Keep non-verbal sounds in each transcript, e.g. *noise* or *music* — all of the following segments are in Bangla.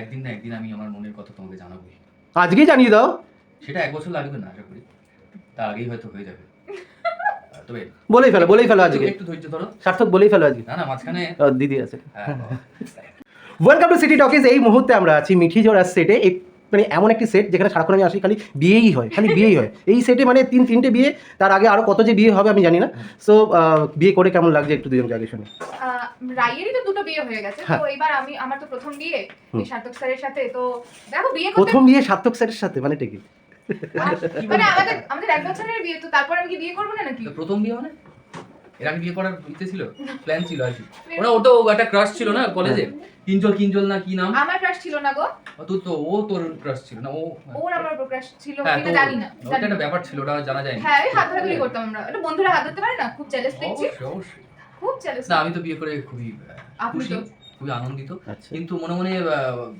একদিন না একদিন আমি আমার মনের কথা তোমাকে জানাব আজকেই জানিয়ে দাও। সেটা এক বছর লাগবে না আশা করি। তার আগেই হয়তো হয়ে যাবে। তবে বলেই ফেলো বলেই ফেলো আজকে। একটু ধৈর্য ধরো। সার্থক বলেই ফেলো আজকে। না না মাঝখানে দিদি আছে। হ্যাঁ, ওয়েলকাম টু সিটি টকিজ এই মুহূর্তে আমরা আছি মিঠি জোড়ার সেটে মানে এমন একটি সেট যেখানে সারাক্ষণ আমি আসি খালি বিয়েই হয় খালি বিয়েই হয়। এই সেটে মানে তিন তিনটে বিয়ে তার আগে আরও কত যে বিয়ে হবে আমি জানি না। সো বিয়ে করে কেমন লাগছে একটু দুজনকে আগে শুনি। রাইয়েরই তো দুটো বিয়ে হয়ে গেছে হ্যাঁ। তো এবার আমি আমার তো প্রথম বিয়ে সার্থক স্যারের সাথে তো দেখো বিয়ে প্রথম বিয়ে সার্থক স্যারের সাথে মানে ঠিকই মানে আমাদের আমাদের এক বছরের বিয়ে তো তারপর আমি কি বিয়ে করব না নাকি? প্রথম বিয়ে মানে? এর আগে বিয়ে করার ইচ্ছে ছিল? প্ল্যান ছিল আর কি। ওরা ওটা একটা ক্রাশ ছিল না কলেজে কিঞ্জল কিঞ্জল না কি নাম? আমার ক্রাশ ছিল না গো। তো তো ও তোর ক্রাশ ছিল না ও ওর আমার ক্রাশ ছিল হ্যাঁ জানি না ওটা একটা ব্যাপার ছিল ওটা জানা যায় না হ্যাঁ হাত ধরাধরি করতাম আমরা। এটা বন্ধুরা হাত ধরতে পারে না? খুব চ্যালেঞ্জ দেখছি খুব চ্যালেঞ্জ না আমি তো বিয়ে করে খুবই খুশি খুবই আনন্দিত। আচ্ছা। কিন্তু মনে মনে আহ,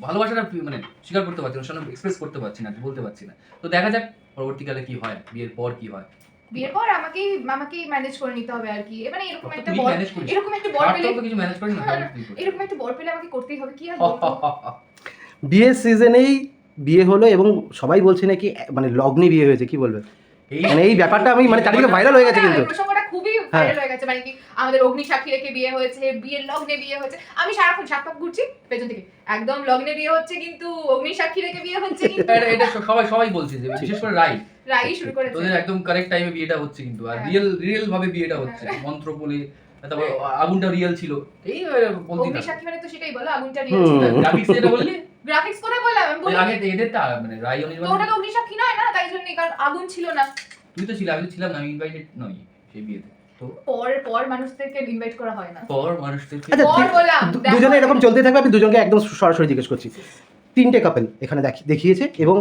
ভালোবাসাটা মানে স্বীকার করতে পারছি না এক্সপ্রেস করতে পারছি না বলতে পারছি না। তো দেখা যাক পরবর্তীকালে কি হয় বিয়ের পর কি হয়। বিয়ের পর আমাকেই আমাকেই ম্যানেজ করে নিতে হবে আর কি মানে এরকম একটা বর এরকম একটা বর পেলে কিছু ম্যানেজ করিস না। এরকম একটা বর পেলে আমাকে করতেই হবে কি আর? *laughs* বিয়ের সিজনেই বিয়ে হলো এবং সবাই বলছে নাকি মানে লগ্নে বিয়ে হয়েছে কি বলবে মানে এই ব্যাপারটা আমি মানে চারিদিকে ভাইরাল হয়ে গেছে কিন্তু হ্যাঁ, প্রসঙ্গটা খুবই হ্যাঁ। ভাইরাল হয়ে গেছে। মানে কি আমাদের অগ্নি সাক্ষী রেখে বিয়ে হয়েছে বিয়ের লগ্নে বিয়ে হয়েছে। আমি সারাক্ষণ পাক ঘুরছি পেছন থেকে। একদম লগ্নে বিয়ে হচ্ছে কিন্তু অগ্নি সাক্ষী রেখে বিয়ে হচ্ছে কিন্তু। এটা এটা সবাই সবাই বলছে যে বিশেষ করে রাই। রাই শুরু করেছে। তোদের একদম কারেক্ট টাইমে বিয়েটা হচ্ছে কিন্তু। আর হ্যাঁ। রিয়েল রিয়েল ভাবে বিয়েটা হচ্ছে। মন্ত্র বলে তারপর আগুনটা রিয়েল ছিল। এই বলতি অগ্নি না সাক্ষী মানে তো সেটাই বলো আগুনটা। রিয়েল গ্রাফিক্স বললি? গ্রাফিক্স কোথায় বললাম? আমি বলি আগে এদের মানে রাই তো ওটা তো অগ্নি সাক্ষী নয় না? তাই জন্য কারণ আগুন ছিল না। তুই তো ছিলি আমি তো ছিলাম না আমি ইনভাইটেড নই। সেই বিয়েতে। তো পর পর মানুষদেরকে ইনভাইট করা হয় না। পর মানুষদেরকে আচ্ছা, পর বললাম দুজনে এরকম চলতে থাকবে আমি দুজনকে একদম সরাসরি জিজ্ঞেস করছি। তিনটে কাপেল এখানে দেখি- দেখিয়েছে এবং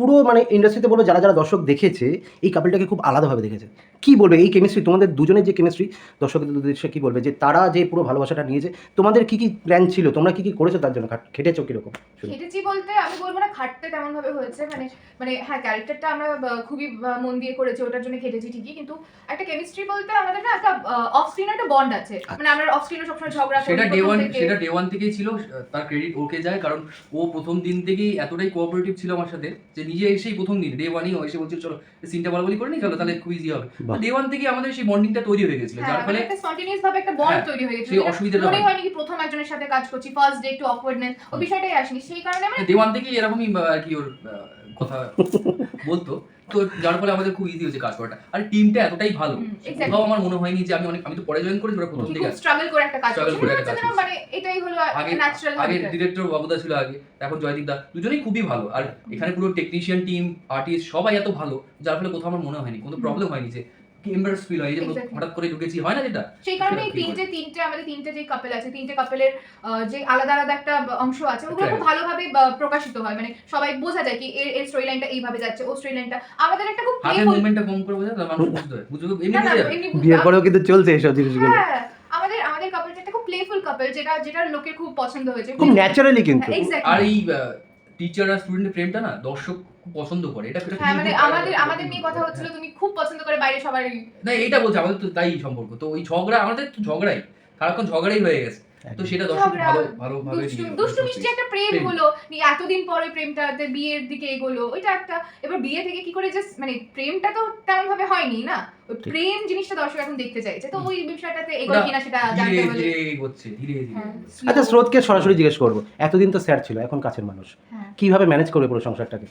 পুরো মানে ইন্ডাস্ট্রিতে বলো যারা যারা দর্শক দেখেছে এই কাপেলটাকে খুব আলাদাভাবে দেখেছে। কি বলবে এই কেমিস্ট্রি তোমাদের দুজনের যে কেমিস্ট্রি দর্শকদের উদ্দেশ্যে কি বলবে? যে তারা যে পুরো ভালোবাসাটা নিয়েছে তোমাদের কি কি প্ল্যান ছিল? তোমরা কি কি করেছ তার জন্য? খেটেছো কীরকম? খেটেছি বলতে আমি বলব না খাটতে তেমন ভাবে হয়েছে। মানে মানে হ্যাঁ ক্যারেক্টারটা আমরা খুবই মন দিয়ে করেছি ওটার জন্য খেটেছি ঠিকই। কিন্তু একটা কেমিস্ট্রি বলতে আমাদের না একটা অফ স্ক্রিন একটা বন্ড আছে। মানে আমরা অফ স্ক্রিনে সবসময় ঝগড়া সেটা ডে ওয়ান সেটা ডে ওয়ান থেকেই ছিল তার ক্রেডিট ওকে যায় কারণ ও প্রথম দিন থেকেই এতটাই কোঅপারেটিভ ছিল আমার সাথে যে নিজে এসেই প্রথম দিন ডে ওয়ানই এসে বলছিল চলো সিনটা বলা বলি করে নি চলো তাহলে খুব ইজি হবে। ডে ওয়ান থেকে আমাদের সেই বন্ডিংটা তৈরি হয়ে গেছিল হ্যাঁ যার মানে ফলে একটা spontaneous ভাবে একটা বন্ড হ্যাঁ, তৈরি হয়ে গেছে সেই অসুবিধাটা মনে হয়নি। নাকি কি প্রথম একজনের সাথে কাজ করছি ফার্স্ট ডে একটু অকওয়ার্ডনেস ওই বিষয়টাই আসেনি সেই কারণে মানে ডে ওয়ান থেকেই এরকমই আর কি ওর কথা *laughs* বলতো তো যার ফলে আমাদের খুব ইজি হয়েছে কাজ করাটা। আর টিমটা এতটাই ভালো কোথাও আমার মনে হয়নি যে আমি অনেক আমি তো পরে জয়েন করেছি ওরা প্রথম থেকে স্ট্রাগল করে একটা কাজ স্ট্রাগল করে একটা কাজ মানে এটাই হলো আগে ন্যাচারাল আগে ডিরেক্টর বাবুদা ছিল আগে এখন জয়দীপ দা দুজনেই খুবই ভালো। আর এখানে পুরো টেকনিশিয়ান টিম আর্টিস্ট সবাই এত ভালো যার ফলে কোথাও আমার মনে হয়নি কোনো প্রবলেম হয়নি যে এম্বারাস ফিল হয় এই যে হঠাৎ করে ঢুকেছি হয় না যেটা? সেই কারণে এই তিনটে তিনটে আমাদের তিনটে যে কাপেল আছে তিনটে কাপেলের যে আলাদা আলাদা একটা অংশ আছে ওগুলো খুব ভালোভাবে প্রকাশিত হয়। মানে সবাই বোঝা যায় কি এর এর স্টোরি লাইনটা এইভাবে যাচ্ছে ও স্টোরি লাইনটা আমাদের একটা খুব হাতের মুভমেন্টটা কম করে বোঝা তাহলে মানুষ বুঝতে হয় বুঝবে এমনি বুঝে বিয়ের পরেও কিন্তু চলছে এইসব জিনিসগুলো। হ্যাঁ আমাদের আমাদের কাপেলটা একটা খুব প্লেফুল কাপেল যেটা যেটা লোকের খুব পছন্দ হয়েছে। খুব ন্যাচারালি কিন্তু। আর এই টিচার আর স্টুডেন্টের প্রেমটা না দর্শক পছন্দ করে। এটা হ্যাঁ মানে আমাদের আমাদের নিয়ে কথা হচ্ছিল তুমি খুব পছন্দ করে বাইরে সবার না এটা বলছি আমাদের তো তাই সম্পর্ক। তো ওই ঝগড়া আমাদের তো ঝগড়াই সারাক্ষণ ঝগড়াই হয়ে গেছে। তো সেটা দর্শক ভালো ভালো ভাবে দুষ্টু মিষ্টি একটা প্রেম। হলো। এতদিন পরে প্রেমটাতে বিয়ের দিকে এগোলো ওইটা একটা এবার বিয়ে থেকে কি করে জাস্ট মানে প্রেমটা তো তেমন ভাবে হয়নি না। ওই প্রেম জিনিসটা দর্শক এখন দেখতে চাইছে। তো ওই বিষয়টাতে এগোয় কিনা সেটা জানতে হলে। ধীরে ধীরে ধীরে হ্যাঁ, আচ্ছা স্রোতকে সরাসরি জিজ্ঞেস করব। এতদিন তো স্যার ছিল এখন কাছের মানুষ। হ্যাঁ। কীভাবে ম্যানেজ করবে পুরো সংসারটাকে?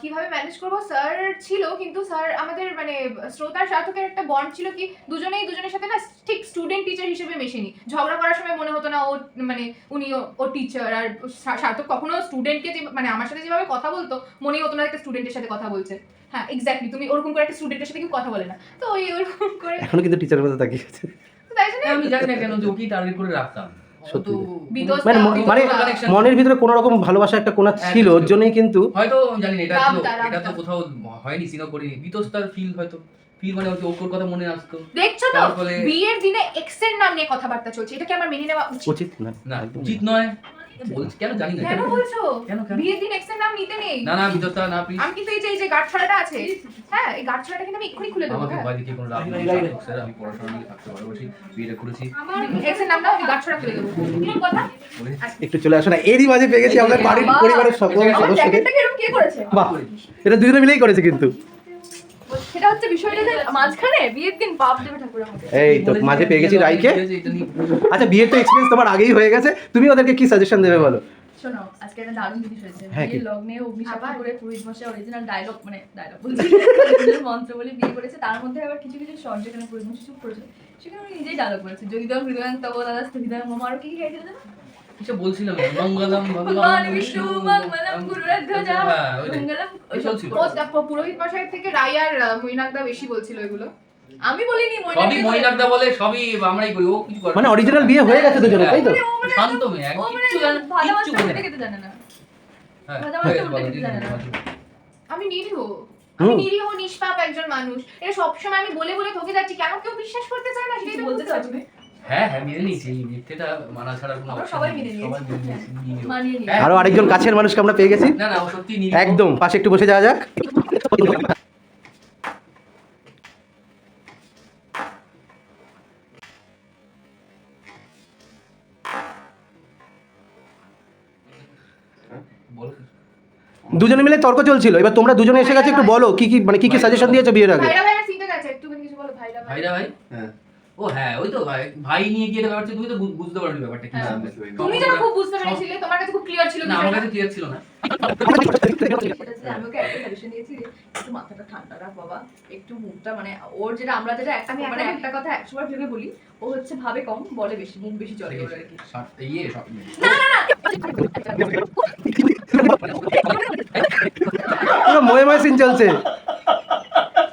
কীভাবে ম্যানেজ করব? স্যার ছিল কিন্তু স্যার আমাদের মানে শ্রোতার সার্থকের একটা বন্ড ছিল কি দুজনেই দুজনের সাথে না ঠিক স্টুডেন্ট টিচার হিসেবে মেশেনি। ঝগড়া করার সময় মনে হতো না ও মানে উনি ও- টিচার আর সার্থক কখনো স্টুডেন্টকে যে মানে আমার সাথে যেভাবে কথা বলতো মনেই হতো না একটা স্টুডেন্টের সাথে কথা বলছে। হ্যাঁ এক্স্যাক্টলি তুমি ওরকম করে একটা স্টুডেন্টের সাথে কেউ কথা বলে না। তো ওই ওরকম করে এখনও কিন্তু টিচারের মধ্যে তাকিয়ে আছে। তাই জন্য আমি জানি না কেন যে ওকেই টার্গেট করে রাখতাম। সত্যি। মানে মানে মনের ভিতরে কোনো রকম ভালোবাসা একটা কোনা ছিল ওর জন্যই কিন্তু হয়তো জানি এটা তো এটা তো কোথাও হয়নি সিনো করিনি। বিতস্তার ফিল হয়তো। ফিল মানে ওর কথা মনে আসতো। দেখছ তো বিয়ের দিনে এক্সের নাম নিয়ে কথাবার্তা চলছে। এটা কি আমার মেনে নেওয়া উচিত? উচিত না না উচিত নয়। বলছি? কেন জানি না কেন বলছো? কেন কেন? বিয়ের দিন এক্সের নাম নিতে নেই। না না না প্লিজ আমি কিন্তু এই যে এই যে গার্ড ছড়াটা আছে হ্যাঁ এই গার্ড ছড়াটা কিন্তু আমি এক্ষুনি খুলে দেবো আমাকে হ্যাঁ। ভয় দেখিয়ে কোনো লাভ নেই স্যার আমি পড়াশোনা নিয়ে থাকতে বিয়েটা করেছি। এক্সের দাও আমি গার্ড ছড়া খুলে দেবো। কি কথা? একটু চলে আসো না এরই মাঝে পেয়ে গেছি আমাদের বাড়ির পরিবারের সকল আমার সদস্যকে কে করেছে? বাহ এটা দুজনে মিলেই করেছে কিন্তু। সেটা হচ্ছে বিষয়টা যে মাঝখানে বিয়ের দিন বাপ দেবে ঠাকুর আমাকে এই তো মাঝে পেয়ে গেছি রাইকে? আচ্ছা বিয়ের তো এক্সপিরিয়েন্স তোমার আগেই হয়ে গেছে। তুমি ওদেরকে কি সাজেশন দেবে বলো? শোনো আজকে একটা দারুণ জিনিস হয়েছে। হ্যাঁ? বিয়ের লগ্নে অগ্নি করে পুরোহিত মশাই অরিজিনাল ডায়লগ মানে ডায়লগ বলছি মন্ত্র বলে বিয়ে করেছে। তার মধ্যে আবার কিছু কিছু শর্ট যেখানে পুরোহিত মশাই চুপ করেছে সেখানে উনি নিজেই ডায়লগ বলেছে যদি দাও হৃদয় তব দাদা হৃদয় মম আরও কি কি গাইছিল কিছু বলছিলাম মঙ্গলম ভগবান বিষ্ণু মঙ্গলম গুরুরাধ্বজা হ্যাঁ। মঙ্গলম পুরোহিত মশাই থেকে রাই আর মৈনাকদা বেশি বলছিল এগুলো। আমি বলিনি সবই মহিলাকদা বলে সবই আমরাই করি ও কিছু করে মানে অরিজিনাল বিয়ে হয়ে গেছে দুজনে তাই তো? শান্ত মেয়ে মানে জানে ভাজা কিচ্ছু মাছটা বলে না। খেতে জানে না। হ্যাঁ, খেতে জানে না। আমি নিরীহ আমি। নিরীহ নিষ্পাপ একজন মানুষ। এটা সবসময় আমি বলে বলে ঠকে যাচ্ছি কেন কেউ বিশ্বাস করতে চায় না? সেটাই তো বলতে না। হ্যাঁ হ্যাঁ মেনে নিয়েছি। এই মিথ্যেটা মানা ছাড়া কোনো সবাই মেনে নিয়েছি। সবাই মেনে নিয়েছি নিরীহ। মানিয়ে নিয়ে হ্যাঁ। আরও আরেকজন কাছের মানুষকে আমরা পেয়ে গেছি। না না সত্যি একদম পাশে একটু বসে যাওয়া যাক। দুজনে মিলে তর্ক চলছিল এবার তোমরা দুজনে এসে গেছে একটু বলো কি কি মানে কি কি সাজেশন দিয়েছ বিয়ের আগে? ভাইরা গেছে একটুখানি কিছু বলো ভাইরা ভাই। ভাইরা ভাই? হ্যাঁ। ও হ্যাঁ ওই তো ভাই ভাই নিয়ে গিয়ে ব্যাপার তুমি তো বুঝতে পারোনি ব্যাপারটা কি। তুমি যেন খুব বুঝতে পেরেছিলে তোমার কাছে খুব ক্লিয়ার ছিল না আমার কাছে ক্লিয়ার ছিল না। আমি ওকে একটা সাজেশন দিয়েছি একটু মাথাটা ঠান্ডা রাখ বাবা একটু মুখটা মানে ওর যেটা আমরা যেটা একটা মানে একটা কথা একশো বার ভেবে বলি ও হচ্ছে ভাবে কম বলে বেশি মুখ বেশি চলে ওর আর কি। ইয়ে সব পুরো ময়ে ময়ে সিন চলছে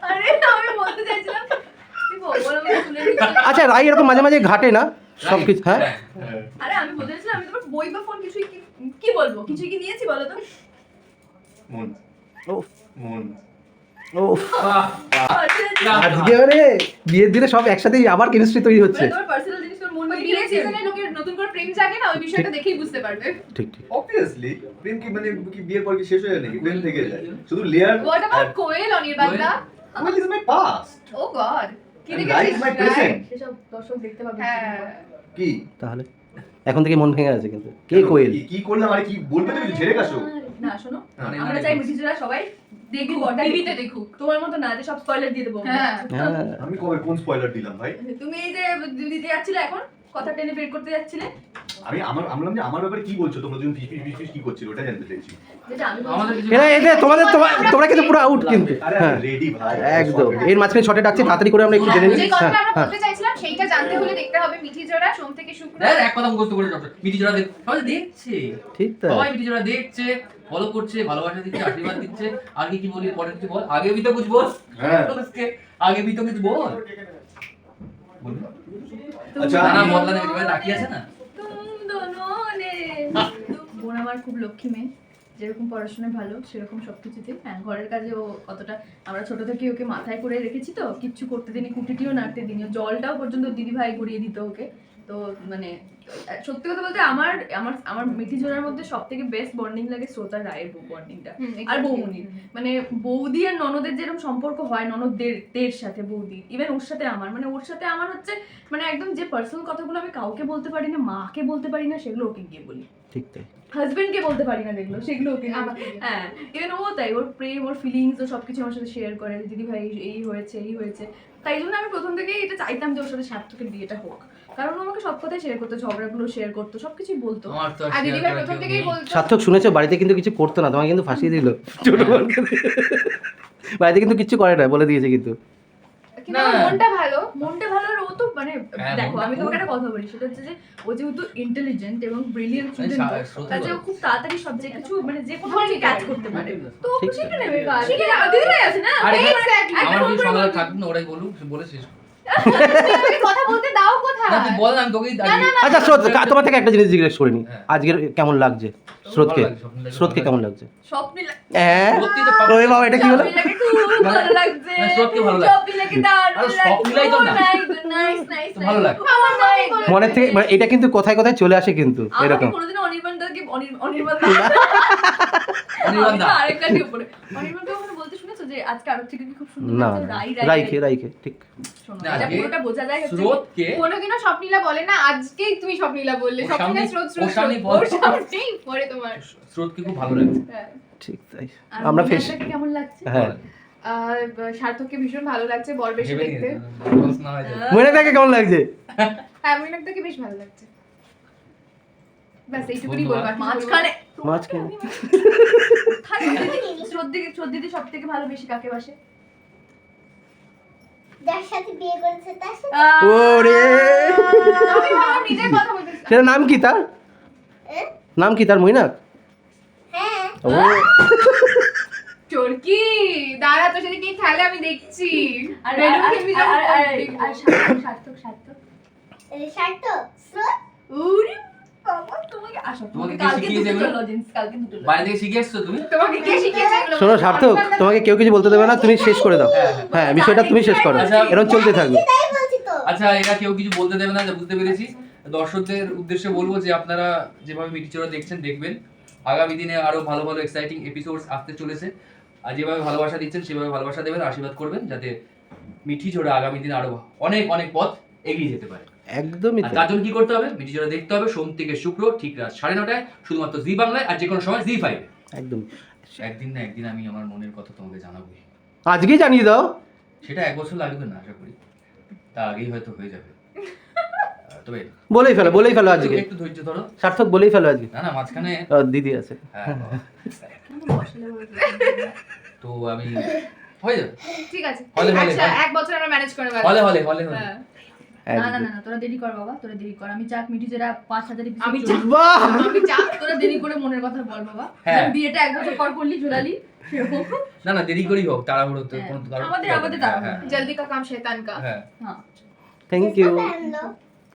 আরে আমি বলতে চাইছিলাম তুই বল, বল আমাকে তুলে নিয়ে চলে। আচ্ছা রাই এরকম মাঝে মাঝে ঘাটে না? সব কিছু হ্যাঁ? আরে আমি বলতে চাইছিলাম আমি তোমার বই বা ফোন কিছুই কি বলব? কিছুই কি নিয়েছি বলো তো? মন। উফ, মন। আজকে মানে বিয়ের দিনে সব একসাথেই আবার কেমিস্ট্রি তৈরি হচ্ছে। তোমার পার্সোনাল জিনিস তোর মন বিয়ের সিজনে লোকের নতুন করে প্রেম জাগে না? ওই বিষয়টা দেখেই বুঝতে পারবে। ঠিক ঠিক। অবভিয়াসলি প্রেম কি মানে কি বিয়ের পর কি শেষ হয়ে যায় নাকি? প্রেম থেকে যায়? শুধু liar what about Koel অনির্বাণদা well is my past oh God কি হ্যাঁ। কি? তাহলে এখন থেকে মন ভেঙে আছে কিন্তু। কে কোয়েল? কি- করলাম? আরে কি বলবে তুমি ঝেড়ে কাশো না শোনো। মানে আমরা চাই মিঠিজরা সবাই দেখুক টিভিতে দেখুক। তোমার মতো না যে সব স্পয়লার দিয়ে দেবো। হ্যাঁ। হ্যাঁ আমি কবে কোন স্পয়লার দিলাম ভাই? তুমি এই যে দিতে যাচ্ছিলে এখন কথা টেনে বের করতে যাচ্ছিলে আমি আমার যে আমার ব্যাপারে কি বলছো? তোমরা দুজন ফিস ফিস ফিস কি ওটা জানতে চাইছি। তোমাদের তোমরা কিন্তু পুরো আউট কিন্তু। রেডি হ্যাঁ। ভাই। একদম। এর মাঝখানে ছটে ডাকছে তাড়াতাড়ি করে আমরা একটু জেনে নিই। হ্যাঁ, হ্যাঁ বলতে চাইছিলাম জানতে হলে দেখতে হবে মিঠি জোড়া সোম থেকে শুক্র। এক কথা মুখস্থ করে ডক্টর। মিঠি জোড়া সবাই দেখছে? ঠিক তো সবাই মিঠি জোড়া দেখছে ফলো করছে ভালোবাসা দিচ্ছে আশীর্বাদ দিচ্ছে। আর কি কি বলি পরে কিছু বল? আগে বিতো কিছু বল। হ্যাঁ। আগে বিতো কিছু বল। আচ্ছা না তাকিয়ে আছে না? বোন আমার খুব লক্ষ্মী মেয়ে, যেরকম পড়াশোনায় ভালো, সেরকম সব কিছুতে হ্যাঁ ঘরের কাজে ও অতটা, আমরা ছোট থেকে ওকে মাথায় করে রেখেছি তো, কিচ্ছু করতে দিনই কুটিটিও নাড়তে দিনই জলটাও পর্যন্ত দিদিভাই গড়িয়ে দিত ওকে। তো মানে সত্যি কথা বলতে আমার আমার আমার মিঠি জোড়ার মধ্যে সব থেকে বেস্ট বন্ডিং লাগে শ্রোতা রায়ের বন্ডিংটা আর. বৌমনির। মানে বৌদি আর ননদের যেরকম সম্পর্ক হয় ননদদের দের সাথে বৌদি ইভেন ওর সাথে আমার মানে ওর সাথে আমার হচ্ছে মানে একদম যে পার্সোনাল কথাগুলো আমি কাউকে বলতে পারি না মাকে বলতে পারি না সেগুলো ওকে গিয়ে বলি। ঠিক তাই। হাজবেন্ডকে বলতে পারি না যেগুলো সেগুলো ওকে। হ্যাঁ ইভেন ও তাই ওর প্রেম ওর ফিলিংস ও সবকিছু আমার সাথে শেয়ার করে দিদি ভাই এই হয়েছে এই হয়েছে। তাই জন্য আমি প্রথম থেকেই এটা চাইতাম যে ওর সাথে সার্থকের বিয়েটা হোক। কারণ আমাকে সব কথাই শেয়ার করতো ঝগড়াগুলো শেয়ার করতো সবকিছুই বলতো। আর আর দিদি share ভাই করার প্রথম থেকেই বলতো। সার্থক শুনেছো? বাড়িতে কিন্তু কিছু করতো না তোমাকে কিন্তু ফাঁসিয়ে দিল। ছোট বাড়িতে কিন্তু কিচ্ছু করে না বলে দিয়েছে কিন্তু। মনটা ভালো মনটা ভালো আর ও তো মানে হ্যাঁ, দেখো আমি তোমাকে একটা কথা বলি সেটা হচ্ছে যে ও যেহেতু ইন্টেলিজেন্ট এবং ব্রিলিয়েন্ট স্টুডেন্ট শ্রোতা ও খুব তাড়াতাড়ি সব যে কিছু মানে যে কোনো কিছু ক্যাচ করতে পারে। তো ও শিখে নেবে কাজ শিখে শিখে দিদি ভাই আছে না? Exactly. আমার কি করে থাকবে ওরাই বলুক বলে শেষ আচ্ছা স্রোত কা- তোমার থেকে একটা জিনিস জিজ্ঞেস করে নি হ্যাঁ। আজকের কেমন লাগছে স্রোতকে ভালো লাগে, স্বপ্ন লাগে, স্রোতকে কেমন লাগছে হ্যাঁ ওই বাবা এটা কি হলো স্বপ্নে লাগে খুব ভালো লাগছে না, সত্যি ভালো লাগছে। স্বপ্নে লাগে দারুণ আরে লাগছে। স্বপ্নলাই তো না। My God, nice, nice, তো ভালো nice. লাগে। আমার মনে থেকে মানে এটা কিন্তু কোথায় কোথায় চলে আসে কিন্তু এরকম অনির্বাণ অনির্বাণ *laughs* যে আজকে থেকে কি খুব সুন্দর না রাই ঠিক। পুরোটা বোঝা যায় কোনোদিনও স্বপ্নীলা বলে না আজকেই তুমি স্বপ্নীলা বললে। স্বপ্নীলা স্রোত স্রোত সামনেই ওর সামনেই পড়ে তোমার। স্রোতকে খুব ভালো লাগছে হ্যাঁ। ঠিক তাই। আর আমরা ফেস কেমন লাগছে? হ্যাঁ। আর সার্থককে ভীষণ ভালো লাগছে বর বেশি দেখতে। মনে থাকে কেমন লাগছে? হ্যাঁ মিনাকটাকে বেশ ভালো লাগছে। ব্যাস এইটুকুনি বলব আর কিছু বলব না। মাঝখানে। মাঝখানে। শ্রদ্ধিকে শ্রদ্ধিদি সব থেকে ভালো বেশি কাকে বাসে? যার সাথে বিয়ে করেছে তার সাথে? ওরে! নিজের কথা বলতেছি সেটার নাম কি তার? নাম কি তার মইনাক হ্যাঁ। চোরকি দাঁড়া তোর সাথে কি খেলে আমি দেখছি। আর সার্থক সার্থক সার্থক। এই সার্থক স্রোত শোনো সার্থক তোমাকে কেউ কিছু বলতে দেবে না তুমি শেষ করে দাও। হ্যাঁ, হ্যাঁ। বিষয়টা তুমি শেষ করো। আচ্ছা। এরকম চলতে থাকবে। তাই বলছি তো। আচ্ছা এরা কেউ কিছু বলতে দেবে না যা বুঝতে পেরেছি। দর্শকদের উদ্দেশ্যে বলব যে আপনারা যেভাবে মিটিচোরা দেখছেন দেখবেন। আগামী দিনে আরও ভালো ভালো এক্সাইটিং এপিসোডস আসতে চলেছে। আর যেভাবে ভালোবাসা দিচ্ছেন সেভাবে ভালোবাসা দেবেন আশীর্বাদ করবেন যাতে মিঠি ছোড়া আগামী দিনে আরও অনেক অনেক পথ এগিয়ে যেতে পারে। একদমই তাই। তার জন্য কি করতে হবে? দেখতে হবে। সোম থেকে শুক্র ঠিক রাত সাড়ে নটায় শুধুমাত্র জি বাংলায় আর যে কোনো সময় জি ফাইভে। একদম। একদিন না একদিন আমি আমার মনের কথা তোমাকে আজকেই জানিয়ে দাও। সেটা এক বছর লাগবে না আশা করি। তা আগেই হয়তো হয়ে যাবে। তবে বলেই ফেলো বলেই ফেলো আজকে। একটু ধৈর্য ধরো। সার্থক বলেই ফেলো আজকে। না না মাঝখানে আহ, দিদি আছে। হ্যাঁ, *laughs* তো আমি হয়ে যাবে। ঠিক আছে। আচ্ছা। এক বছর আমরা ম্যানেজ করে হলে হলে হলে হলে। হ্যাঁ। না না না তোরা দেরি কর বাবা তোরা দেরি কর। আমি চাক মিটি যেটা পাঁচ হাজারে আমি চাক আমি চাক তোরা দেরি করে মনের কথা বল বাবা। হ্যাঁ। বিয়েটা এক পর করলি জোড়ালি না দেরি করেই হোক তাড়াহুড়ো তো হ্যাঁ। আমাদের আমাদের হ্যাঁ, জলদি কা কাম শয়তান কা। হ্যাঁ। Thank you